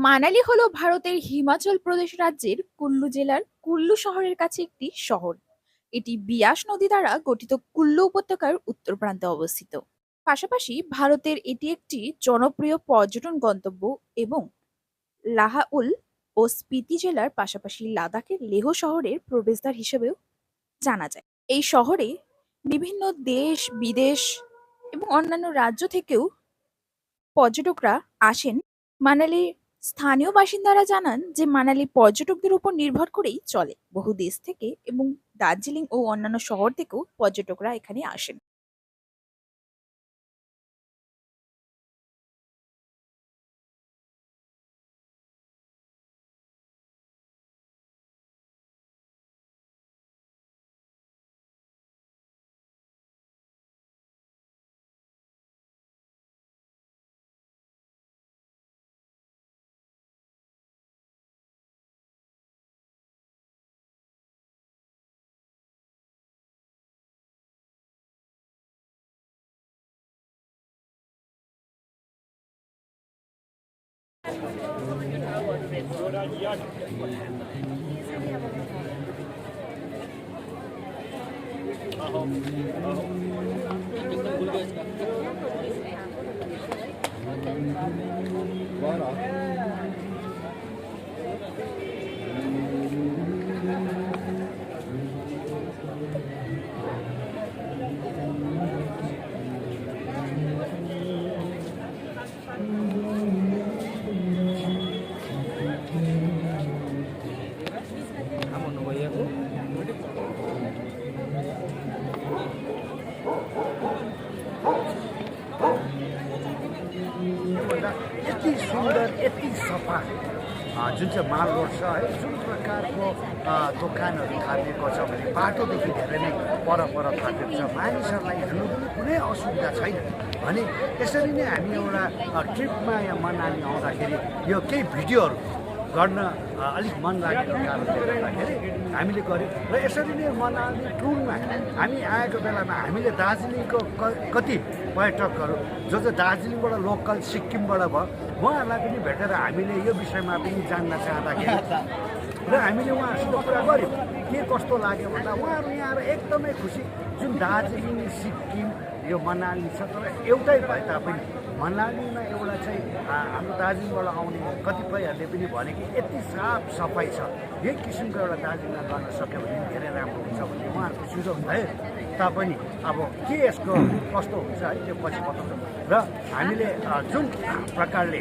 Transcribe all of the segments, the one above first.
মানালি হলো ভারতের হিমাচল প্রদেশ রাজ্যের কুল্লু জেলার কুল্লু শহরের কাছে একটি শহর। এটি বিয়াস নদী দ্বারা গঠিত কুল্লু উপত্যকার উত্তর প্রান্তে অবস্থিত। পাশাপাশি ভারতের এটি একটি জনপ্রিয় পর্যটন গন্তব্য এবং লাহাউল ও স্পিতি জেলার পাশাপাশি লাদাখের লেহ শহরের প্রবেশদ্বার হিসেবেও জানা যায়। এই শহরে বিভিন্ন দেশ, বিদেশ এবং অন্যান্য রাজ্য থেকেও পর্যটকরা আসেন মানালির স্থানীয় বাসিন্দারা জানান যে মানালি পর্যটকদের উপর নির্ভর করেই চলে। বহু দেশ থেকে এবং দার্জিলিং ও অন্যান্য শহর থেকেও পর্যটকরা এখানে আসেন। भन्दा सुन्दर यति सफा। जुन चाहिँ माल रोड छ है जुन प्रकारको दोकानहरू थापिएको छ भने बाटोदेखि धेरै नै पर पर छ। मानिसहरूलाई हिँड्नु पनि कुनै असुविधा छैन। भने यसरी नै हामी एउटा ट्रिपमा यहाँ मनाली आउँदाखेरि यो केही भिडियोहरू गर्न अलिक मन लागेको कारणले गर्दाखेरि हामीले गऱ्यौँ र यसरी नै मनाली टुरमा हामी आएको बेलामा हामीले दार्जिलिङको कति पर्यटकहरू जो चाहिँ दार्जिलिङबाट लोकल सिक्किमबाट भयो उहाँहरूलाई पनि भेटेर हामीले यो विषयमा पनि जान्न चाहँदाखेरि र हामीले उहाँहरूसित कुरा गऱ्यौँ के कस्तो लाग्यो भन्दा उहाँहरू यहाँ आएर एकदमै खुसी जुन दार्जिलिङ सिक्किम यो मनाली छ तर एउटै भए तापनि मनालीमा एउटा चाहिँ हाम्रो दार्जिलिङबाट आउने कतिपयहरूले पनि भने कि यति साफ सफाइ छ। यही किसिमको एउटा दार्जिलिङमा गर्न सक्यो भने धेरै राम्रो हुन्छ भन्ने उहाँहरूको सुझाव भयो तापनि अब के यसको कस्तो हुन्छ है त्यो पछि बताउँछौँ। र हामीले जुन प्रकारले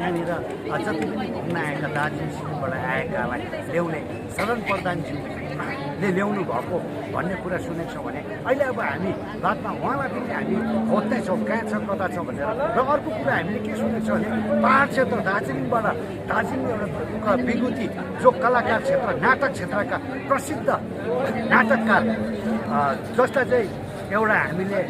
यहाँनिर अ, जति पनि घुम्न आएका दार्जिलिङ सिक्किमबाट आएकालाई ल्याउने सदन प्रधानज्यूले ल्याउनु भएको भन्ने कुरा सुनेको छौँ भने अहिले अब हामी बादमा उहाँलाई पनि हामी खोज्दैछौँ कहाँ छ कता छ भनेर। र अर्को कुरा हामीले के सुनेको छौँ भने पाहाड क्षेत्र दार्जिलिङबाट दार्जिलिङ एउटा विभूति जो कलाकार क्षेत्र नाटक क्षेत्रका प्रसिद्ध नाटककार जसलाई चाहिँ एउटा हामीले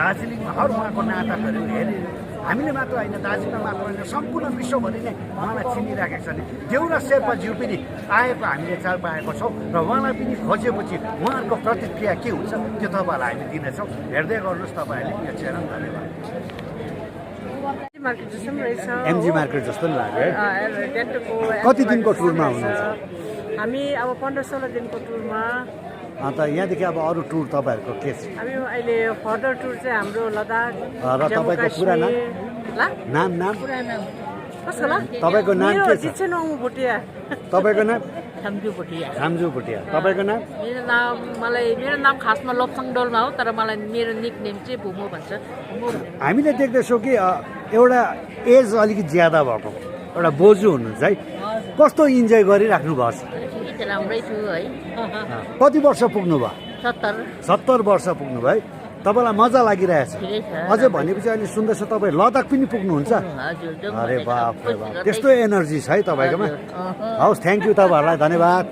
दार्जिलिङमा हर उहाँको नाटकहरू हेरेर हामीले मात्र होइन दार्जिलिङमा मात्र होइन सम्पूर्ण विश्वभरि नै उहाँलाई चिनिराखेको छ भने देउरा शेर्पाज्यू पनि आएको हामीले चाल पाएको छौँ र उहाँलाई पनि खोजेपछि उहाँहरूको प्रतिक्रिया के हुन्छ त्यो तपाईँहरूलाई हामी दिनेछौँ। हेर्दै गर्नुहोस् तपाईँहरूले यो च्यानल धन्यवाद। एमजी मार्केट जस्तो नि लाग्यो है? कति दिनको एमजी टुरमा मार्केट हुनुहुन्छ? हामी अब पन्ध्र सोह्र दिनको टुरमा अन्त यहाँदेखि अब अरू टुर तपाईँहरूको के छ? हामी अहिले फर्दर टुर चाहिँ हाम्रो लद्दाख र तपाईँको पुरा नाम? नाम नाम? तपाईँको नाम के छ? तपाईँको नाम? सम्झु भुटिया। भुटिया। तपाईँको नाम? मेरो नाम मलाई मेरो नाम खासमा लोप्साङ डोल्मा हो तर मलाई मेरो निक नेम चाहिँ भुमो भन्छ। हामीले देख्दैछौँ कि एउटा एज अलिकति ज्यादा भएको एउटा बोजू हुनुहुन्छ है। कस्तो इन्जोय गरिराख्नु भएको छ? ठिकै छ राम्रै छु है। कति वर्ष पुग्नु भयो सत्तर। सत्तर वर्ष पुग्नु भयो है। तपाईँलाई मजा लागिरहेछ। अझै भनेपछि अहिले सुन्दैछ तपाईँ लद्दाख पनि पुग्नुहुन्छ? अरे बाप रे बाप। त्यस्तो एनर्जी छ है तपाईँकोमा। हवस् थ्याङ्क यू तपाईँहरूलाई धन्यवाद।